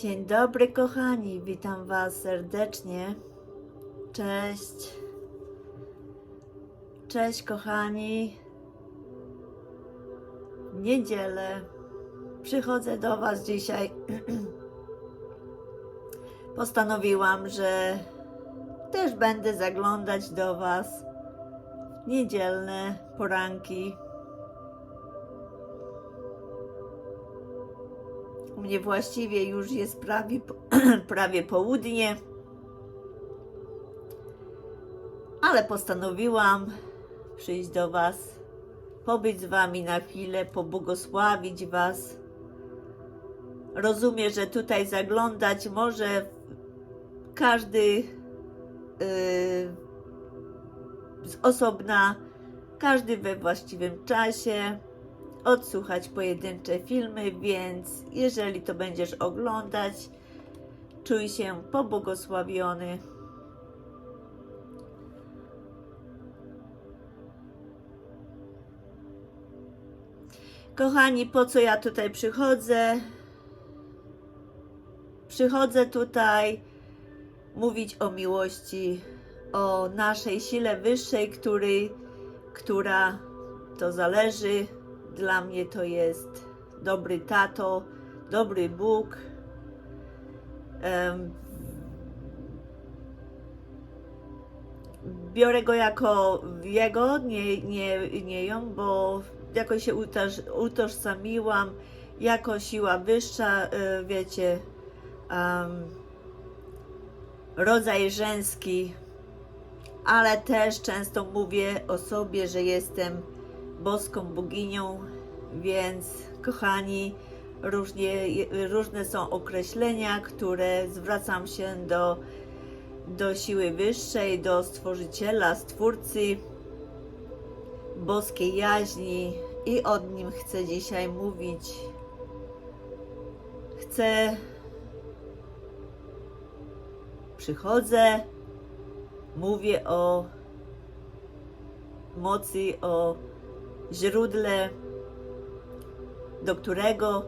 Dzień dobry, kochani, witam Was serdecznie. Cześć. Cześć, kochani. Niedzielę przychodzę do Was dzisiaj. Postanowiłam, że też będę zaglądać do Was w niedzielne poranki. U mnie właściwie już jest prawie, prawie południe, ale postanowiłam przyjść do Was, pobyć z Wami na chwilę, pobłogosławić Was. Rozumiem, że tutaj zaglądać może każdy yy, z osobna, każdy we właściwym czasie odsłuchać pojedyncze filmy, więc jeżeli to będziesz oglądać, czuj się pobłogosławiony. Kochani, po co ja tutaj przychodzę? Przychodzę tutaj mówić o miłości, o naszej sile wyższej, której, która to zależy. Dla mnie to jest dobry tato, dobry Bóg. Biorę go jako jego, nie, nie, nie ją, bo jakoś się utoż, utożsamiłam jako siła wyższa, e, wiecie, em, rodzaj żeński, ale też często mówię o sobie, że jestem boską boginią, więc kochani, różnie, różne są określenia, które zwracam się do, do siły wyższej, do stworzyciela, stwórcy boskiej jaźni i o nim chcę dzisiaj mówić. Chcę, przychodzę, mówię o mocy, o źródle, do którego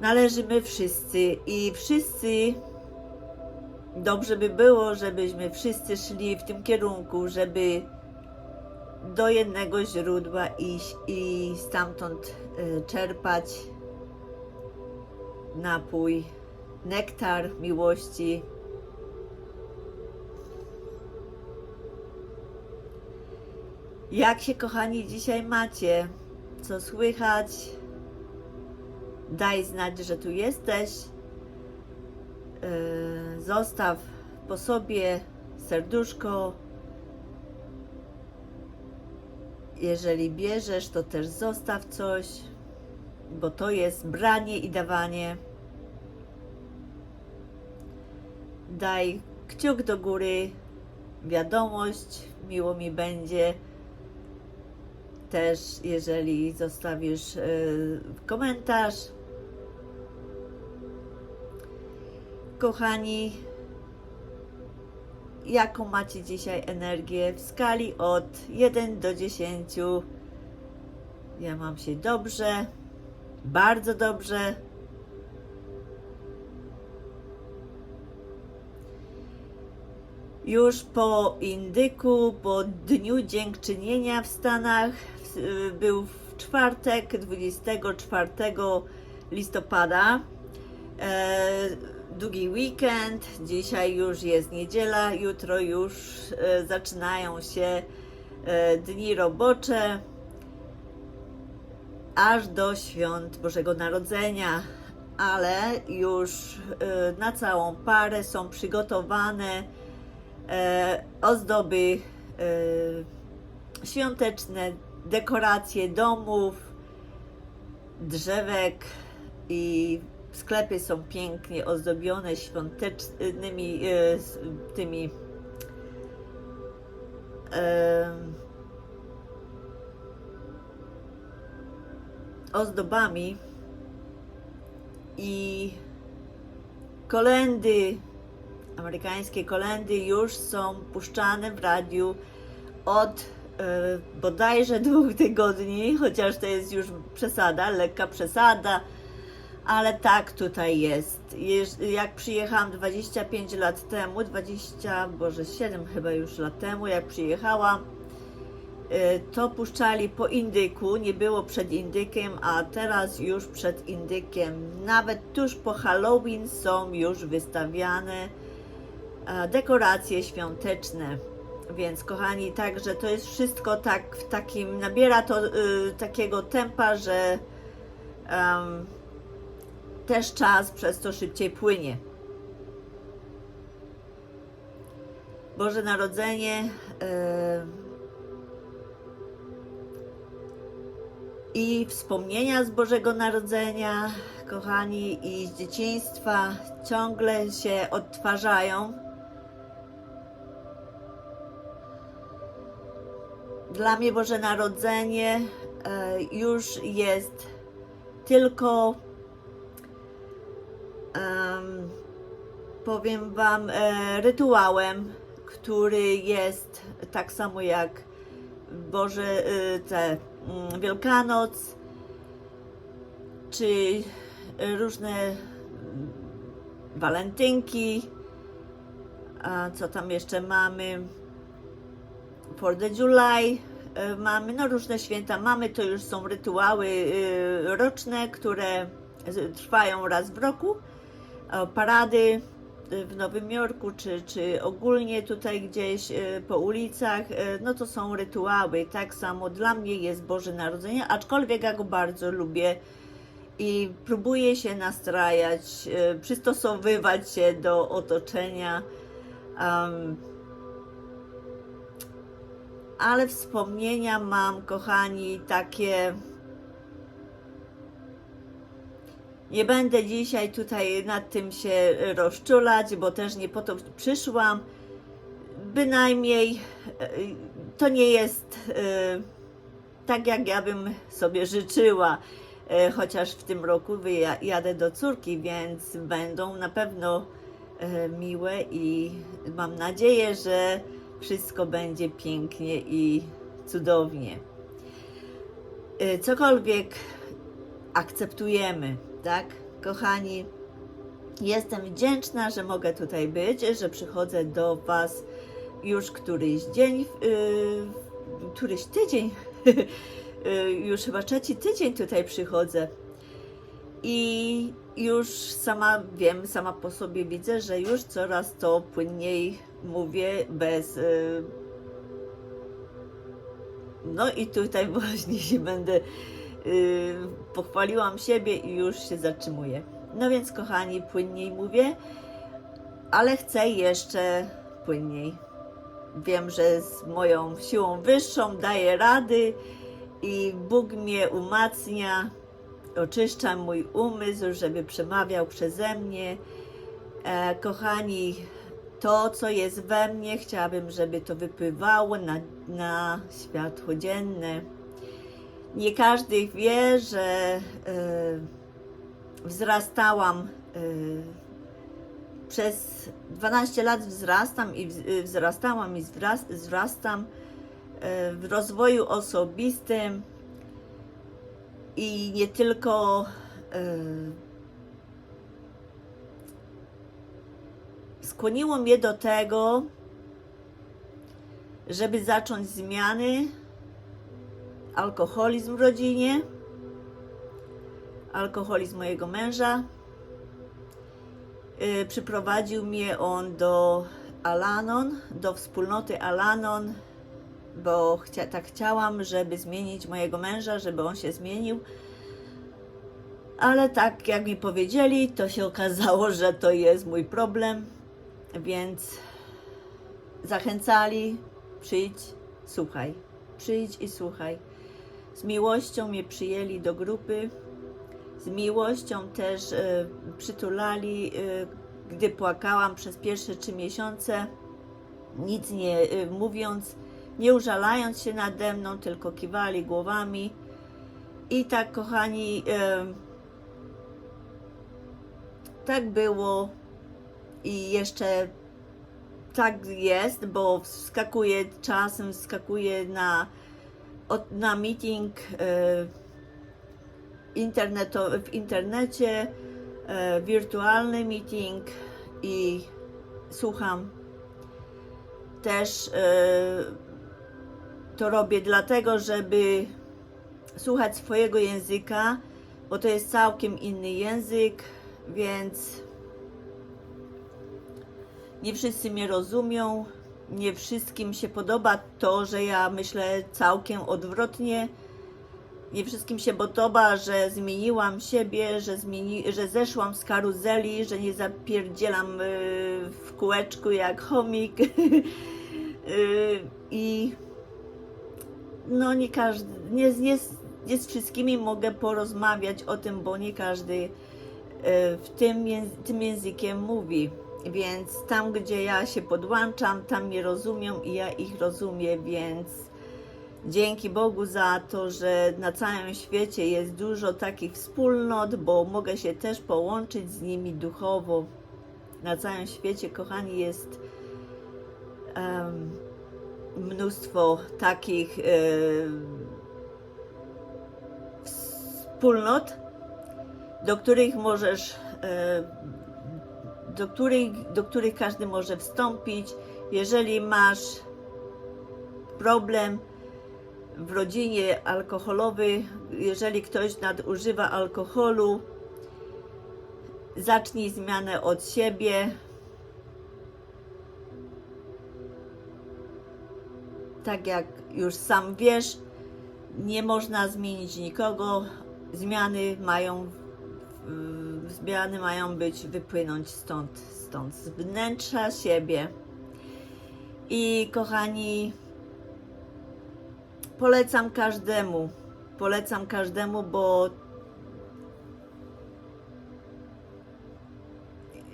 należymy wszyscy i wszyscy dobrze by było, żebyśmy wszyscy szli w tym kierunku, żeby do jednego źródła iść i stamtąd y, czerpać napój, nektar miłości. Jak się, kochani, dzisiaj macie? Co słychać? Daj znać, że tu jesteś. Yy, Zostaw po sobie serduszko. Jeżeli bierzesz, to też zostaw coś, bo to jest branie i dawanie. Daj kciuk do góry, wiadomość, miło mi będzie też jeżeli zostawisz y, komentarz. Kochani, jaką macie dzisiaj energię w skali od 1 do 10? Ja mam się dobrze, bardzo dobrze. Już po Indyku, po Dniu Dziękczynienia w Stanach, był w czwartek, 24 listopada. E, długi weekend, dzisiaj już jest niedziela, jutro już e, zaczynają się e, dni robocze, aż do świąt Bożego Narodzenia, ale już na całą parę są przygotowane ozdoby świąteczne, dekoracje domów, drzewek i sklepy są pięknie ozdobione świątecznymi e, tymi ozdobami i kolendy amerykańskie kolendy już są puszczane w radiu od bodajże dwóch tygodni, chociaż to jest już przesada, lekka przesada, Ale tak tutaj jest. Jak przyjechałam 25 lat temu, 20, boże 7 chyba już lat temu, jak przyjechałam, y, to puszczali po indyku, nie było przed indykiem, a teraz już przed indykiem. Nawet tuż po Halloween są już wystawiane e, dekoracje świąteczne. Więc kochani, także to jest wszystko tak w takim, nabiera to y, takiego tempa, że em, też czas przez to szybciej płynie. Boże Narodzenie e, i wspomnienia z Bożego Narodzenia, kochani, i z dzieciństwa ciągle się odtwarzają. Dla mnie Boże Narodzenie e, już jest tylko em, powiem Wam, e, rytuałem, który jest tak samo jak Boże, e, te mm, Wielkanoc, czy różne mm, walentynki, a co tam jeszcze mamy, for the July, e, mamy, no różne święta mamy, to już są rytuały e, roczne, które trwają raz w roku parady w Nowym Jorku, czy, czy ogólnie tutaj gdzieś po ulicach, no to są rytuały. Tak samo dla mnie jest Boże Narodzenie, aczkolwiek ja go bardzo lubię i próbuję się nastrajać, przystosowywać się do otoczenia. em, ale wspomnienia mam, kochani, takie. Nie będę dzisiaj tutaj nad tym się rozczulać, bo też nie po to przyszłam. Bynajmniej e, to nie jest e, tak, jak ja bym sobie życzyła. E, Chociaż w tym roku wyja- jadę do córki, więc będą na pewno miłe i mam nadzieję, że wszystko będzie pięknie i cudownie. E, Cokolwiek akceptujemy, tak, kochani? Jestem wdzięczna, że mogę tutaj być, że przychodzę do Was już któryś dzień, yy, któryś tydzień, yy, już chyba trzeci tydzień tutaj przychodzę. I już sama wiem, sama po sobie widzę, że już coraz to płynniej mówię bez. Yy, no i tutaj właśnie się będę yy, pochwaliłam siebie i już się zatrzymuję. No więc kochani, płynniej mówię, ale chcę jeszcze płynniej. Wiem, że z moją siłą wyższą daję rady i Bóg mnie umacnia, oczyszcza mój umysł, żeby przemawiał przeze mnie. E, kochani, to, co jest we mnie, chciałabym, żeby to wypływało na, na światło dzienne. Nie każdy wie, że e, wzrastałam e, przez 12 lat wzrastam i wz- wzrastałam i wzras- wzrastam e, w rozwoju osobistym i nie tylko e, skłoniło mnie do tego, żeby zacząć zmiany, alkoholizm w rodzinie, alkoholizm mojego męża. Y, Przyprowadził mnie on do Alanon, do wspólnoty Alanon, bo chcia, tak chciałam, żeby zmienić mojego męża, żeby on się zmienił. Ale tak jak mi powiedzieli, to się okazało, że to jest mój problem, więc zachęcali, przyjdź, słuchaj, przyjdź i słuchaj. Z miłością mnie przyjęli do grupy, z miłością też e, przytulali, e, gdy płakałam przez pierwsze trzy miesiące, nic nie e, mówiąc, nie użalając się nade mną, tylko kiwali głowami. I tak, kochani, e, tak było i jeszcze tak jest, bo wskakuje czasem, wskakuje na, na meeting e, interneto, w internecie, wirtualny meeting i słucham. Też to robię dlatego, żeby słuchać swojego języka, bo to jest całkiem inny język, więc nie wszyscy mnie rozumią, nie wszystkim się podoba to, że ja myślę całkiem odwrotnie. Nie wszystkim się podoba, że zmieniłam siebie, że, zmieni, że zeszłam z karuzeli, że nie zapierdzielam y, w kółeczku jak chomik. Y, I no nie każdy, nie, nie, nie z wszystkimi mogę porozmawiać o tym, bo nie każdy y, w tym, tym językiem mówi. Więc tam, gdzie ja się podłączam, tam mnie rozumią i ja ich rozumiem, więc dzięki Bogu za to, że na całym świecie jest dużo takich wspólnot, bo mogę się też połączyć z nimi duchowo. Na całym świecie, kochani, jest em, mnóstwo takich em, wspólnot, do których możesz, e, do których, do których każdy może wstąpić. Jeżeli masz problem w rodzinie alkoholowy, jeżeli ktoś nadużywa alkoholu, zacznij zmianę od siebie. Tak jak już sam wiesz, nie można zmienić nikogo. Zmiany mają, zmiany mają być, wypłynąć stąd, stąd, z wnętrza siebie. I kochani, polecam każdemu, polecam każdemu, bo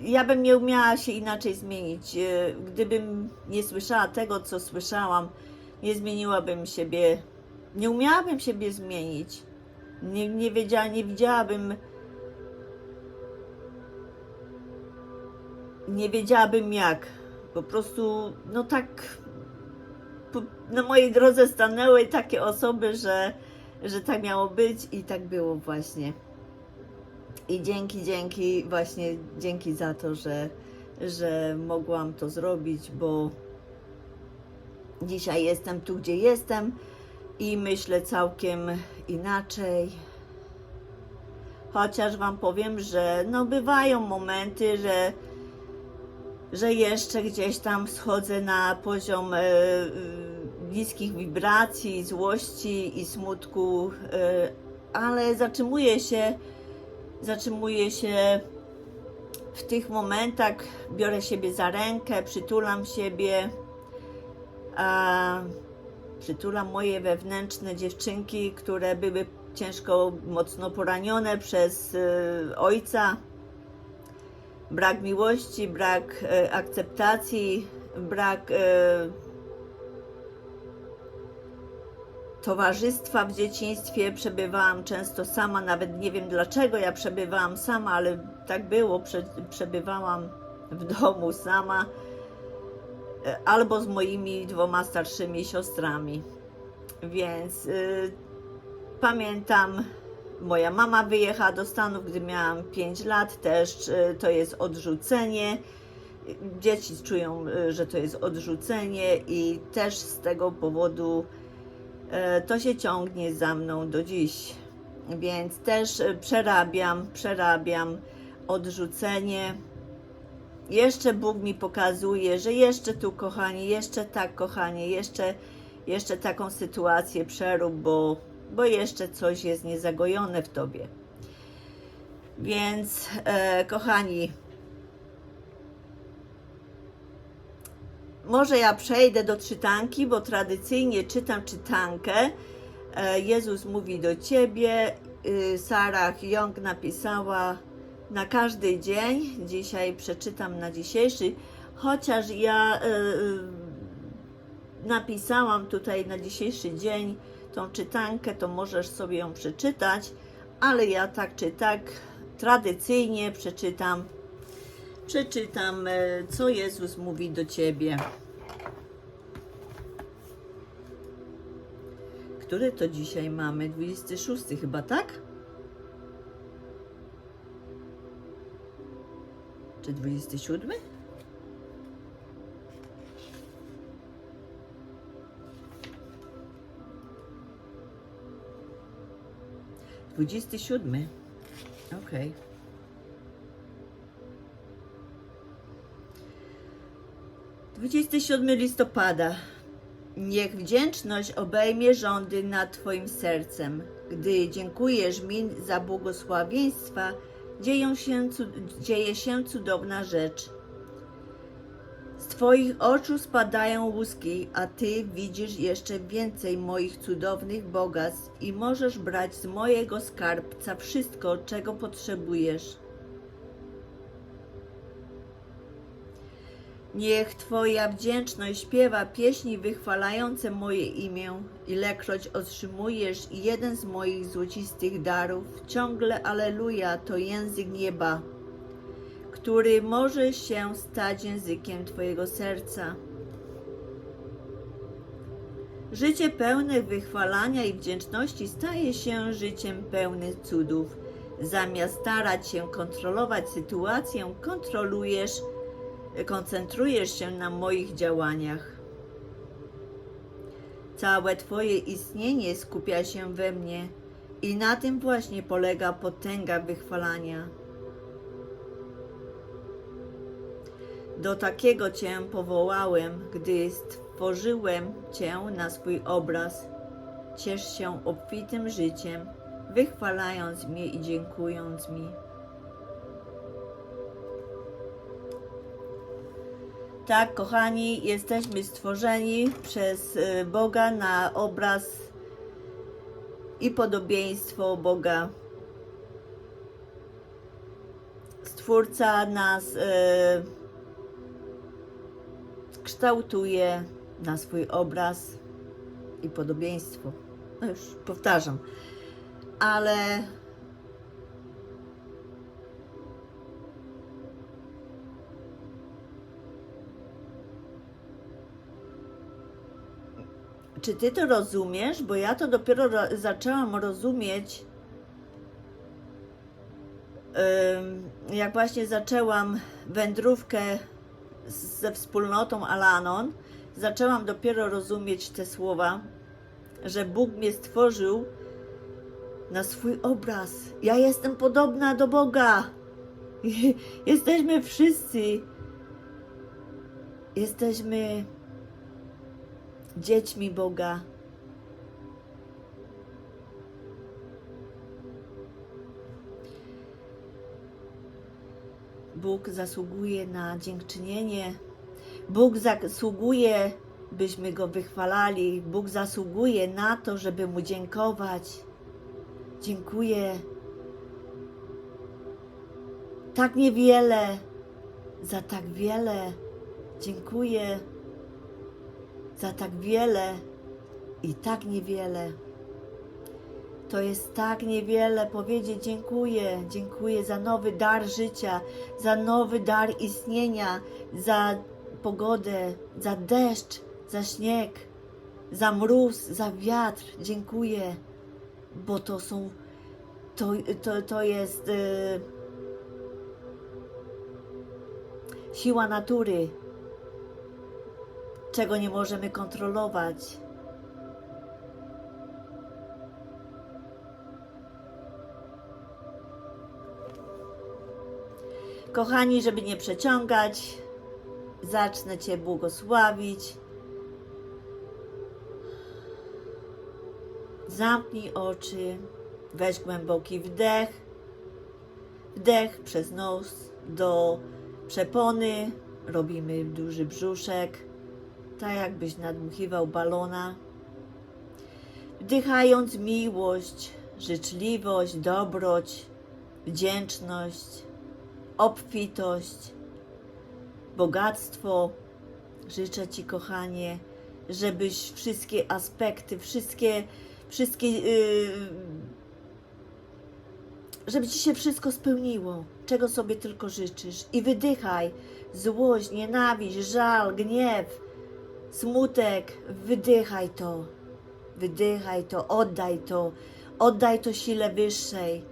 ja bym nie umiała się inaczej zmienić. Gdybym nie słyszała tego, co słyszałam, nie zmieniłabym siebie, nie umiałabym siebie zmienić. Nie, nie, wiedziała, nie widziałabym, nie wiedziałabym jak. Po prostu, no tak, po, na mojej drodze stanęły takie osoby, że, że tak miało być i tak było właśnie. I dzięki, dzięki, właśnie dzięki za to, że, że mogłam to zrobić, bo dzisiaj jestem tu, gdzie jestem i myślę całkiem inaczej. Chociaż Wam powiem, że no bywają momenty, że, że jeszcze gdzieś tam schodzę na poziom e, niskich wibracji, złości i smutku, e, ale zatrzymuję się, zatrzymuję się w tych momentach, biorę siebie za rękę, przytulam siebie, a przytulam moje wewnętrzne dziewczynki, które były ciężko, mocno poranione przez e, ojca. Brak miłości, brak e, akceptacji, brak e, towarzystwa w dzieciństwie. Przebywałam często sama, nawet nie wiem dlaczego ja przebywałam sama, ale tak było. Prze, przebywałam w domu sama albo z moimi dwoma starszymi siostrami. Więc y, pamiętam, moja mama wyjechała do Stanów, gdy miałam 5 lat, też y, to jest odrzucenie. Dzieci czują, y, że to jest odrzucenie, i też z tego powodu e, to się ciągnie za mną do dziś. Więc też e, przerabiam, przerabiam odrzucenie jeszcze Bóg mi pokazuje, że jeszcze tu, kochani, jeszcze tak, kochanie, jeszcze, jeszcze taką sytuację przerób, bo, bo jeszcze coś jest niezagojone w tobie. Więc, e, kochani, może ja przejdę do czytanki, bo tradycyjnie czytam czytankę. E, Jezus mówi do ciebie. Y, Sarah Young napisała na każdy dzień. Dzisiaj przeczytam na dzisiejszy, chociaż ja y, y, napisałam tutaj na dzisiejszy dzień tą czytankę, to możesz sobie ją przeczytać, ale ja tak czy tak tradycyjnie przeczytam, przeczytam, e, co Jezus mówi do ciebie. Który to dzisiaj mamy? 26 chyba, tak? Czy 27? Dwudziesty siódmy. Okej. Dwudziesty siódmy listopada. Niech wdzięczność obejmie rządy nad Twoim sercem. Gdy dziękujesz mi za błogosławieństwa, dzieją się, dzieje się cudowna rzecz. Z Twoich oczu spadają łuski, a Ty widzisz jeszcze więcej moich cudownych bogactw i możesz brać z mojego skarbca wszystko, czego potrzebujesz. Niech Twoja wdzięczność śpiewa pieśni wychwalające moje imię, ilekroć otrzymujesz jeden z moich złocistych darów, ciągle Aleluja to język nieba, który może się stać językiem Twojego serca. Życie pełne wychwalania i wdzięczności staje się życiem pełnym cudów. Zamiast starać się kontrolować sytuację, kontrolujesz koncentrujesz się na moich działaniach. Całe Twoje istnienie skupia się we mnie i na tym właśnie polega potęga wychwalania. Do takiego Cię powołałem, gdy stworzyłem Cię na swój obraz. Ciesz się obfitym życiem, wychwalając mnie i dziękując mi. Tak, kochani, jesteśmy stworzeni przez y, Boga na obraz i podobieństwo Boga. Stwórca nas y, kształtuje na swój obraz i podobieństwo. No już powtarzam, ale Czy ty to rozumiesz? Bo ja to dopiero ro- zaczęłam rozumieć, ym, jak właśnie zaczęłam wędrówkę ze wspólnotą Alanon. Zaczęłam dopiero rozumieć te słowa, że Bóg mnie stworzył na swój obraz. Ja jestem podobna do Boga. Jesteśmy wszyscy. Jesteśmy dziećmi Boga. Bóg zasługuje na dziękczynienie. Bóg zasługuje, byśmy Go wychwalali. Bóg zasługuje na to, żeby Mu dziękować. Dziękuję. Tak niewiele, za tak wiele. Dziękuję za tak wiele i tak niewiele. To jest tak niewiele powiedzieć dziękuję, dziękuję za nowy dar życia, za nowy dar istnienia, za pogodę, za deszcz, za śnieg, za mróz, za wiatr. Dziękuję, bo to są, to, to, to jest y, siła natury, czego nie możemy kontrolować. Kochani, żeby nie przeciągać, zacznę Cię błogosławić. Zamknij oczy, weź głęboki wdech, wdech przez nos do przepony, robimy duży brzuszek tak jakbyś nadmuchiwał balona. Wdychając miłość, życzliwość, dobroć, wdzięczność, obfitość, bogactwo. Życzę Ci, kochanie, żebyś wszystkie aspekty, wszystkie, wszystkie, yy, żeby Ci się wszystko spełniło, czego sobie tylko życzysz. I wydychaj złość, nienawiść, żal, gniew, smutek, wydychaj to, wydychaj to, oddaj to, oddaj to sile wyższej.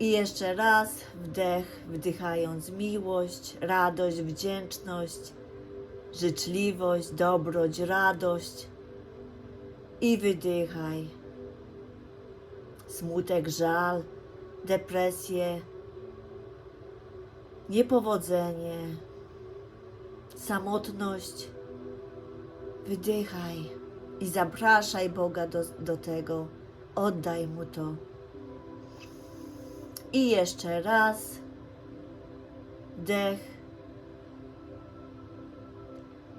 I jeszcze raz wdech, wdychając miłość, radość, wdzięczność, życzliwość, dobroć, radość. I wydychaj smutek, żal, depresję, niepowodzenie, samotność. Wydychaj i zapraszaj Boga do, do tego. Oddaj Mu to. I jeszcze raz. Dech.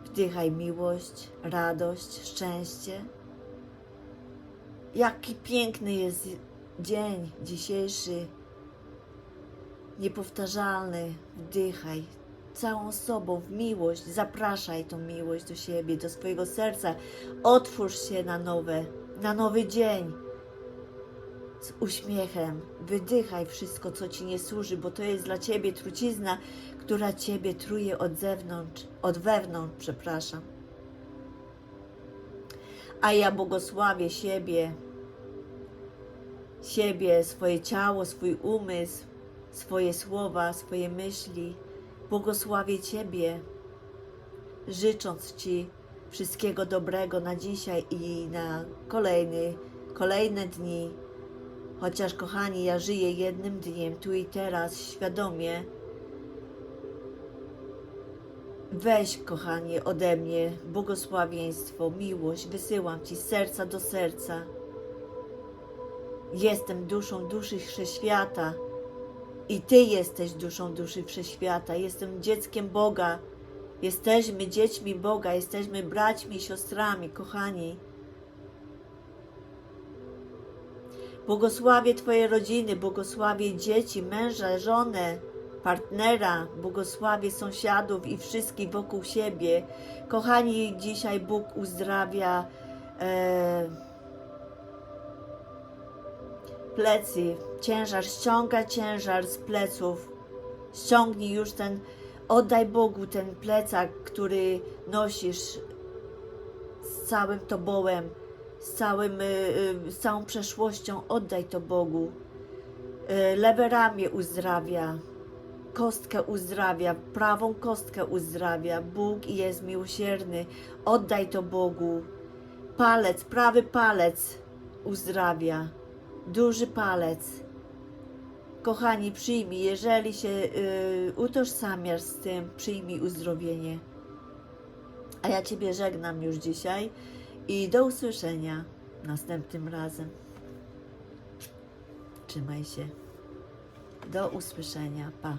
Wdychaj miłość, radość, szczęście. Jaki piękny jest dzień dzisiejszy. Niepowtarzalny. Wdychaj całą sobą w miłość. Zapraszaj tą miłość do siebie, do swojego serca. Otwórz się na nowe, na nowy dzień. Z uśmiechem. Wydychaj wszystko, co ci nie służy, bo to jest dla ciebie trucizna, która ciebie truje od zewnątrz, od wewnątrz, przepraszam. A ja błogosławię siebie, siebie, swoje ciało, swój umysł, swoje słowa, swoje myśli. Błogosławię Ciebie, życząc Ci wszystkiego dobrego na dzisiaj i na kolejny, kolejne dni. Chociaż, kochani, ja żyję jednym dniem, tu i teraz, świadomie. Weź, kochanie, ode mnie błogosławieństwo, miłość, wysyłam Ci serca do serca. Jestem duszą duszy wszechświata i Ty jesteś duszą duszy wszechświata. Jestem dzieckiem Boga. Jesteśmy dziećmi Boga, jesteśmy braćmi siostrami, kochani. Błogosławię Twoje rodziny, błogosławię dzieci, męża, żonę, partnera, błogosławię sąsiadów i wszystkich wokół siebie. Kochani, dzisiaj Bóg uzdrawia e, plecy, ciężar, ściąga ciężar z pleców. Ściągnij już ten, oddaj Bogu ten plecak, który nosisz z całym tobołem, z, całym, y, y, z całą przeszłością, oddaj to Bogu. Y, Lewe ramię uzdrawia, kostkę uzdrawia, prawą kostkę uzdrawia. Bóg jest miłosierny, oddaj to Bogu. Palec, prawy palec uzdrawia, duży palec. Kochani, przyjmij, jeżeli się y, utożsamiasz z tym, przyjmij uzdrowienie. A ja Ciebie żegnam już dzisiaj i do usłyszenia następnym razem. Trzymaj się. Do usłyszenia. Pa.